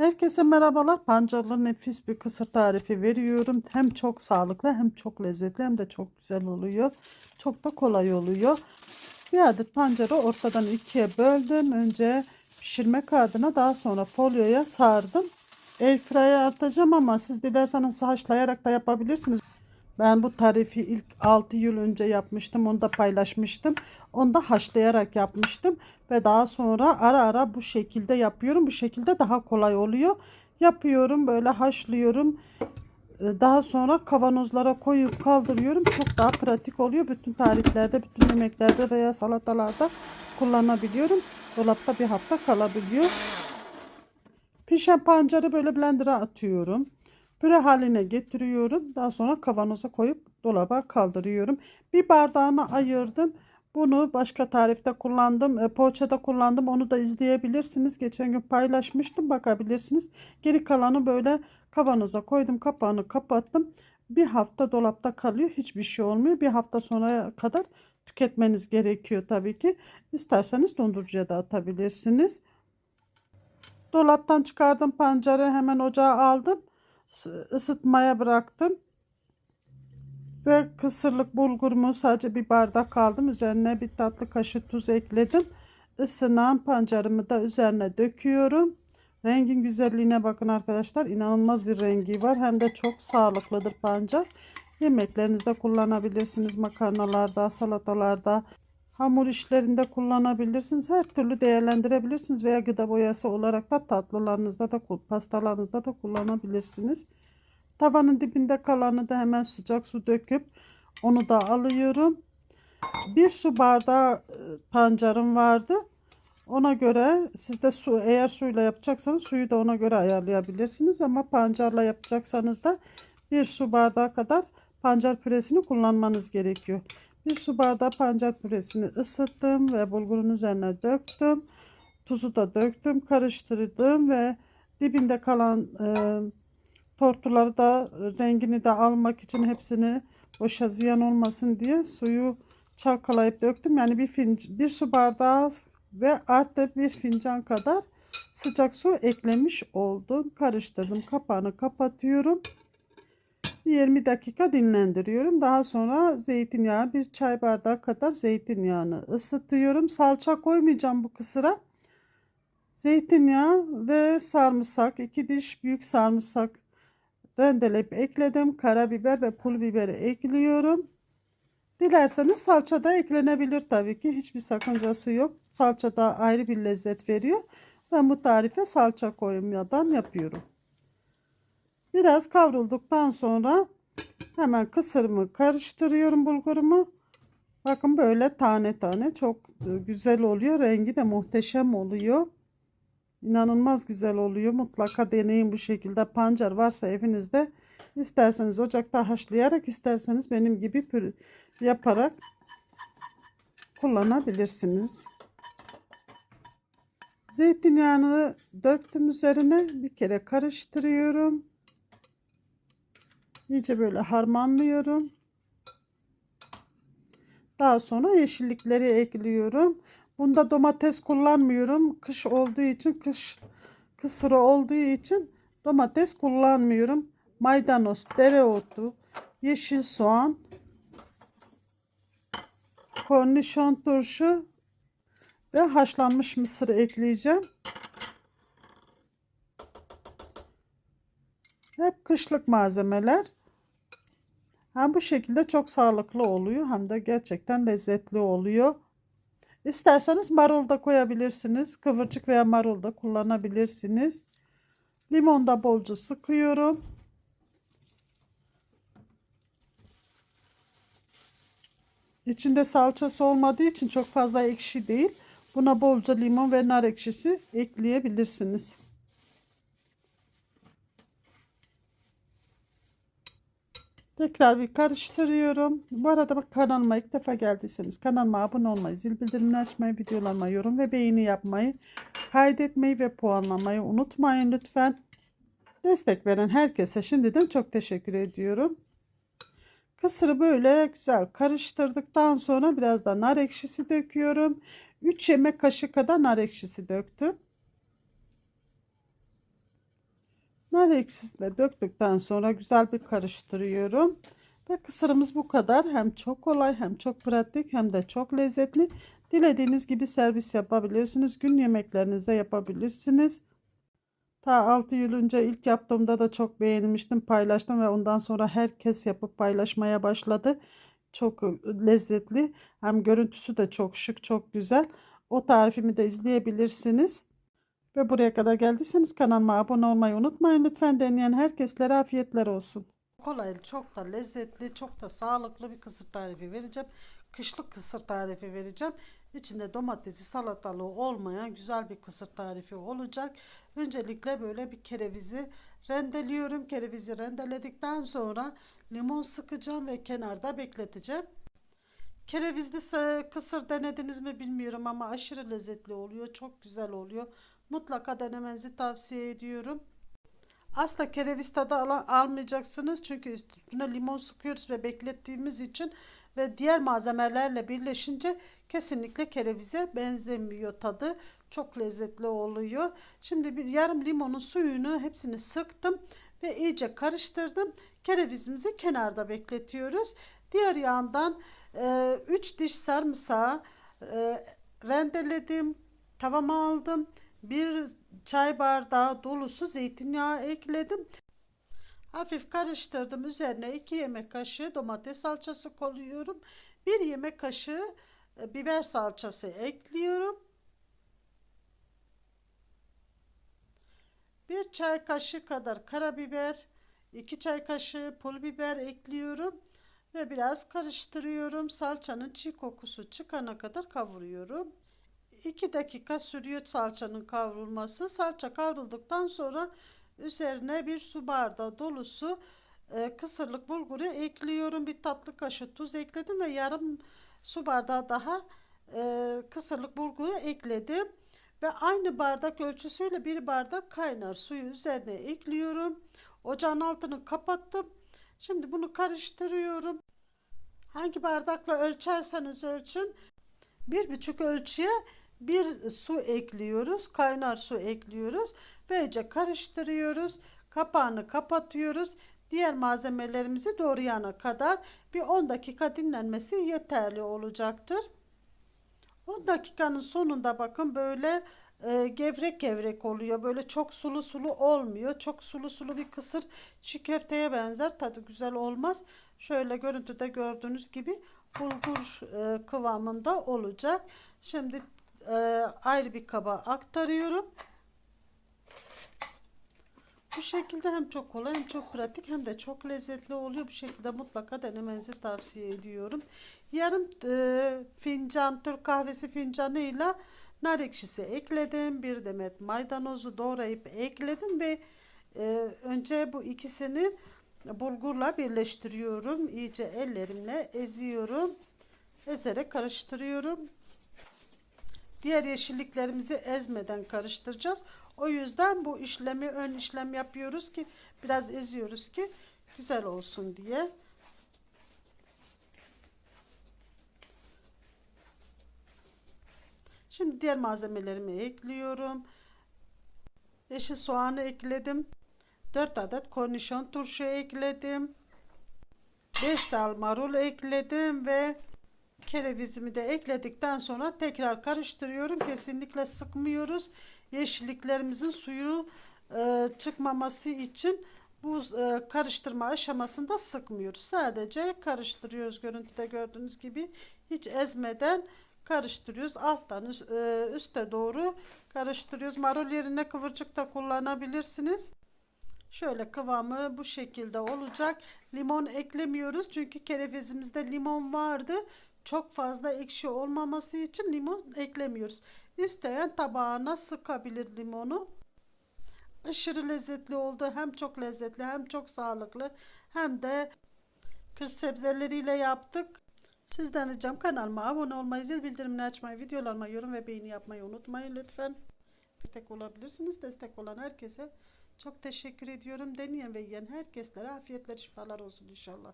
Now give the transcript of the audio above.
Herkese merhabalar. Pancarlı nefis bir kısır tarifi veriyorum. Hem çok sağlıklı hem çok lezzetli hem de çok güzel oluyor. Çok da kolay oluyor. Bir adet pancarı ortadan ikiye böldüm. Önce pişirme kağıdına daha sonra folyoya sardım. Airfryer'a atacağım ama siz dilerseniz haşlayarak da yapabilirsiniz. Ben bu tarifi ilk 6 yıl önce yapmıştım. Onu da paylaşmıştım. Onu da haşlayarak yapmıştım. Ve daha sonra ara ara bu şekilde yapıyorum. Bu şekilde daha kolay oluyor. Yapıyorum böyle haşlıyorum. Ee, Daha sonra kavanozlara koyup kaldırıyorum. Çok daha pratik oluyor. Bütün tariflerde, bütün yemeklerde veya salatalarda kullanabiliyorum. Dolapta bir hafta kalabiliyor. Pişen pancarı böyle blender'a atıyorum. Püre haline getiriyorum. Daha sonra kavanoza koyup dolaba kaldırıyorum. Bir bardağına ayırdım. Bunu başka tarifte kullandım. E, poğaçada kullandım. Onu da izleyebilirsiniz. Geçen gün paylaşmıştım. Bakabilirsiniz. Geri kalanı böyle kavanoza koydum. Kapağını kapattım. Bir hafta dolapta kalıyor. Hiçbir şey olmuyor. Bir hafta sonra kadar tüketmeniz gerekiyor tabii ki. İsterseniz dondurucuya da atabilirsiniz. Dolaptan çıkardım pancarı hemen ocağa aldım. Isıtmaya bıraktım. Ve kısırlık bulgurumu sadece bir bardak aldım. Üzerine bir tatlı kaşık tuz ekledim. Isınan pancarımı da üzerine döküyorum. Rengin güzelliğine bakın arkadaşlar. İnanılmaz bir rengi var. Hem de çok sağlıklıdır pancar. Yemeklerinizde kullanabilirsiniz. Makarnalarda, salatalarda, hamur işlerinde kullanabilirsiniz. Her türlü değerlendirebilirsiniz veya gıda boyası olarak da tatlılarınızda da pastalarınızda da kullanabilirsiniz. Tavanın dibinde kalanı da hemen sıcak su döküp onu da alıyorum. Bir su bardağı e, pancarım vardı. Ona göre siz de su eğer suyla yapacaksanız suyu da ona göre ayarlayabilirsiniz ama pancarla yapacaksanız da bir su bardağı kadar pancar püresini kullanmanız gerekiyor. Bir su bardağı pancar püresini ısıttım ve bulgurun üzerine döktüm. Tuzu da döktüm, karıştırdım ve dibinde kalan e, tortuları da rengini de almak için hepsini boşa ziyan olmasın diye suyu çalkalayıp döktüm. Yani bir finc bir su bardağı ve artı bir fincan kadar sıcak su eklemiş oldum. Karıştırdım. Kapağını kapatıyorum. 20 dakika dinlendiriyorum. Daha sonra zeytinyağı bir çay bardağı kadar zeytinyağını ısıtıyorum. Salça koymayacağım bu kısıra. Zeytinyağı ve sarımsak, iki diş büyük sarımsak rendeleyip ekledim. Karabiber ve pul biberi ekliyorum. Dilerseniz salça da eklenebilir tabii ki. Hiçbir sakıncası yok. Salça da ayrı bir lezzet veriyor. Ben bu tarife salça koymadan yapıyorum. Biraz kavrulduktan sonra hemen kısırımı karıştırıyorum bulgurumu. Bakın böyle tane tane çok güzel oluyor. Rengi de muhteşem oluyor. İnanılmaz güzel oluyor. Mutlaka deneyin bu şekilde. Pancar varsa evinizde isterseniz ocakta haşlayarak isterseniz benim gibi yaparak kullanabilirsiniz. Zeytinyağını döktüm üzerine bir kere karıştırıyorum. İyice böyle harmanlıyorum. Daha sonra yeşillikleri ekliyorum. Bunda domates kullanmıyorum. Kış olduğu için, kış kısırı olduğu için domates kullanmıyorum. Maydanoz, dereotu, yeşil soğan, kornişon turşu ve haşlanmış mısır ekleyeceğim. Hep kışlık malzemeler. Hem bu şekilde çok sağlıklı oluyor hem de gerçekten lezzetli oluyor. İsterseniz marul da koyabilirsiniz. Kıvırcık veya marul da kullanabilirsiniz. Limon da bolca sıkıyorum. İçinde salçası olmadığı için çok fazla ekşi değil. Buna bolca limon ve nar ekşisi ekleyebilirsiniz. Tekrar bir karıştırıyorum. Bu arada bak kanalıma ilk defa geldiyseniz kanalıma abone olmayı, zil bildirimini açmayı, videolarıma yorum ve beğeni yapmayı, kaydetmeyi ve puanlamayı unutmayın lütfen. Destek veren herkese şimdiden çok teşekkür ediyorum. Kısırı böyle güzel karıştırdıktan sonra biraz da nar ekşisi döküyorum. 3 yemek kaşığı kadar nar ekşisi döktüm. Nar ekşisini döktükten sonra güzel bir karıştırıyorum. Ve kısırımız bu kadar. Hem çok kolay hem çok pratik hem de çok lezzetli. Dilediğiniz gibi servis yapabilirsiniz. Gün yemeklerinize yapabilirsiniz. Ta 6 yıl önce ilk yaptığımda da çok beğenmiştim. Paylaştım ve ondan sonra herkes yapıp paylaşmaya başladı. Çok lezzetli. Hem görüntüsü de çok şık, çok güzel. O tarifimi de izleyebilirsiniz. Ve buraya kadar geldiyseniz kanalıma abone olmayı unutmayın. Lütfen deneyen herkeslere afiyetler olsun. Kolay, çok da lezzetli, çok da sağlıklı bir kısır tarifi vereceğim. Kışlık kısır tarifi vereceğim. İçinde domatesi, salatalığı olmayan güzel bir kısır tarifi olacak. Öncelikle böyle bir kerevizi rendeliyorum. Kerevizi rendeledikten sonra limon sıkacağım ve kenarda bekleteceğim. Kerevizli ise kısır denediniz mi bilmiyorum ama aşırı lezzetli oluyor. Çok güzel oluyor. Mutlaka denemenizi tavsiye ediyorum. Asla kereviz tadı al- almayacaksınız. Çünkü üstüne limon sıkıyoruz ve beklettiğimiz için ve diğer malzemelerle birleşince kesinlikle kerevize benzemiyor tadı. Çok lezzetli oluyor. Şimdi bir yarım limonun suyunu hepsini sıktım ve iyice karıştırdım. Kerevizimizi kenarda bekletiyoruz. Diğer yandan 3 diş sarımsağı e, rendeledim. Tavama aldım. Bir çay bardağı dolusu zeytinyağı ekledim. Hafif karıştırdım. Üzerine 2 yemek kaşığı domates salçası koyuyorum. 1 yemek kaşığı e, biber salçası ekliyorum. Bir çay kaşığı kadar karabiber, 2 çay kaşığı pul biber ekliyorum ve biraz karıştırıyorum. Salçanın çiğ kokusu çıkana kadar kavuruyorum. 2 dakika sürüyor salçanın kavrulması. Salça kavrulduktan sonra üzerine bir su bardağı dolusu e, kısırlık bulguru ekliyorum. Bir tatlı kaşığı tuz ekledim ve yarım su bardağı daha e, kısırlık bulguru ekledim. Ve aynı bardak ölçüsüyle bir bardak kaynar suyu üzerine ekliyorum. Ocağın altını kapattım. Şimdi bunu karıştırıyorum. Hangi bardakla ölçerseniz ölçün. Bir buçuk ölçüye bir su ekliyoruz. Kaynar su ekliyoruz. Böylece karıştırıyoruz. Kapağını kapatıyoruz. Diğer malzemelerimizi doğrayana kadar bir 10 dakika dinlenmesi yeterli olacaktır. 10 dakikanın sonunda bakın böyle e, gevrek gevrek oluyor. Böyle çok sulu sulu olmuyor. Çok sulu sulu bir kısır çiğ köfteye benzer. Tadı güzel olmaz. Şöyle görüntüde gördüğünüz gibi bulgur e, kıvamında olacak. Şimdi e, ayrı bir kaba aktarıyorum. Bu şekilde hem çok kolay hem çok pratik hem de çok lezzetli oluyor. Bu şekilde mutlaka denemenizi tavsiye ediyorum. Yarım e, fincan Türk kahvesi fincanıyla nar ekşisi ekledim. Bir demet maydanozu doğrayıp ekledim ve e, önce bu ikisini bulgurla birleştiriyorum. İyice ellerimle eziyorum. Ezerek karıştırıyorum. Diğer yeşilliklerimizi ezmeden karıştıracağız. O yüzden bu işlemi ön işlem yapıyoruz ki biraz eziyoruz ki güzel olsun diye. Şimdi diğer malzemelerimi ekliyorum. Yeşil soğanı ekledim. 4 adet kornişon turşu ekledim. 5 dal marul ekledim ve kerevizimi de ekledikten sonra tekrar karıştırıyorum. Kesinlikle sıkmıyoruz. Yeşilliklerimizin suyu e, çıkmaması için bu e, karıştırma aşamasında sıkmıyoruz. Sadece karıştırıyoruz. Görüntüde gördüğünüz gibi hiç ezmeden karıştırıyoruz. Alttan üst, e, üste doğru karıştırıyoruz. Marul yerine kıvırcık da kullanabilirsiniz. Şöyle kıvamı bu şekilde olacak. Limon eklemiyoruz çünkü kerevizimizde limon vardı. Çok fazla ekşi olmaması için limon eklemiyoruz. İsteyen tabağına sıkabilir limonu. Aşırı lezzetli oldu. Hem çok lezzetli hem çok sağlıklı hem de kış sebzeleriyle yaptık. Sizden ricam kanalıma abone olmayı, zil bildirimini açmayı, videolarıma yorum ve beğeni yapmayı unutmayın lütfen. Destek olabilirsiniz. Destek olan herkese çok teşekkür ediyorum. Deneyen ve yiyen herkeslere afiyetler şifalar olsun inşallah.